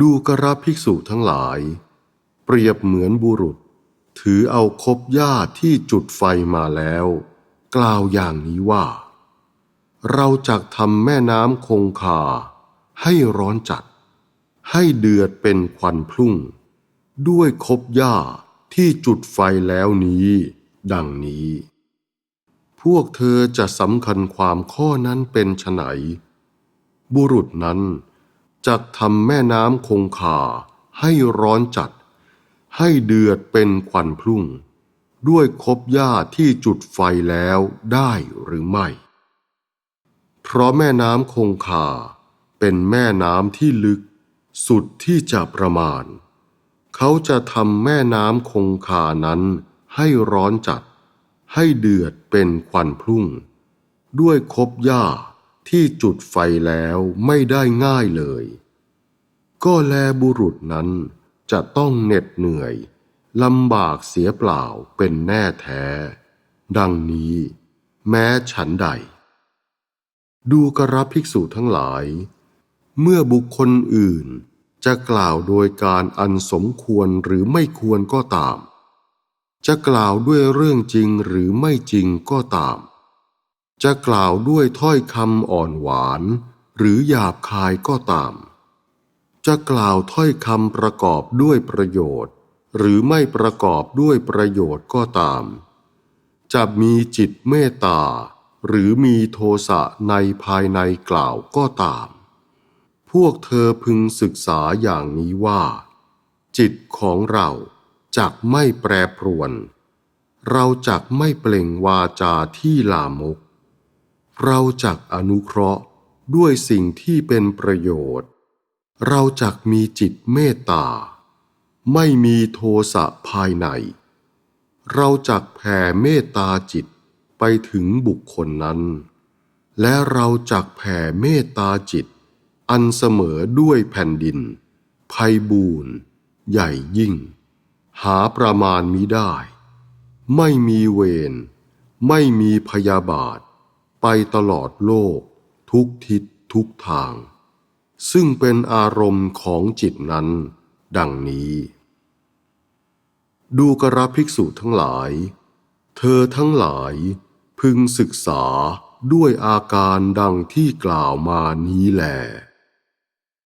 ดูกระภิกษุทั้งหลาย เปรียบเหมือนบุรุษ ถือเอาคบหญ้าที่จุดไฟมาแล้ว กล่าวอย่างนี้ว่า เราจะทำแม่น้ำคงคา ให้ร้อนจัด ให้เดือดเป็นควันพลุ่ง ด้วยคบหญ้าที่จุดไฟแล้วนี้ ดังนี้ พวกเธอจะสำคัญความข้อนั้นเป็นไฉนบุรุษนั้น จะทำแม่น้ำคงคาให้ร้อนจัด ให้เดือดเป็นควันพลุ่ง ด้วยคบหญ้าที่จุดไฟแล้วได้หรือไม่ เพราะแม่น้ำคงคาเป็นแม่น้ำที่ลึก สุดที่จะประมาณ เขาจะทำแม่น้ำคงคานั้นให้ร้อนจัด ให้เดือดเป็นควันพลุ่ง ด้วยคบหญ้า ที่จุดไฟแล้วไม่ได้ง่ายเลย ก็แลบุรุษนั้นจะต้องเหน็ดเหนื่อยลำบากเสียเปล่าเป็นแน่แท้ ดังนี้ แม้ฉันใด ดูกระภิกษุทั้งหลาย เมื่อบุคคลอื่นจะกล่าวโดยการอันสมควรหรือไม่ควรก็ตาม จะกล่าวด้วยเรื่องจริงหรือไม่จริงก็ตาม จะกล่าวด้วยถ้อยคำอ่อนหวาน หรือหยาบคายก็ตาม จะกล่าวถ้อยคำประกอบด้วยประโยชน์ หรือไม่ประกอบด้วยประโยชน์ก็ตาม จะมีจิตเมตตา หรือมีโทสะในภายในกล่าวก็ตาม พวกเธอพึงศึกษาอย่างนี้ว่า จิตของเราจักไม่แปรปรวน เราจักไม่เปล่งวาจาที่ลามก เราจักอนุเคราะห์ด้วยสิ่งที่เป็นประโยชน์ เราจักมีจิตเมตตา ไม่มีโทสะภายใน เราจักแผ่เมตตาจิตไปถึงบุคคลนั้น และเราจักแผ่เมตตาจิต อันเสมอด้วยแผ่นดินภัยบูรณ์ใหญ่ยิ่ง หาประมาณมิได้ ไม่มีเวรไม่มีพยาบาท ไปตลอดโลก ทุกทิศทุกทาง ซึ่งเป็นอารมณ์ของจิตนั้น ดังนี้ ดูกระภิกษุทั้งหลาย เธอทั้งหลายพึงศึกษาด้วยอาการดังที่กล่าวมานี้แหละ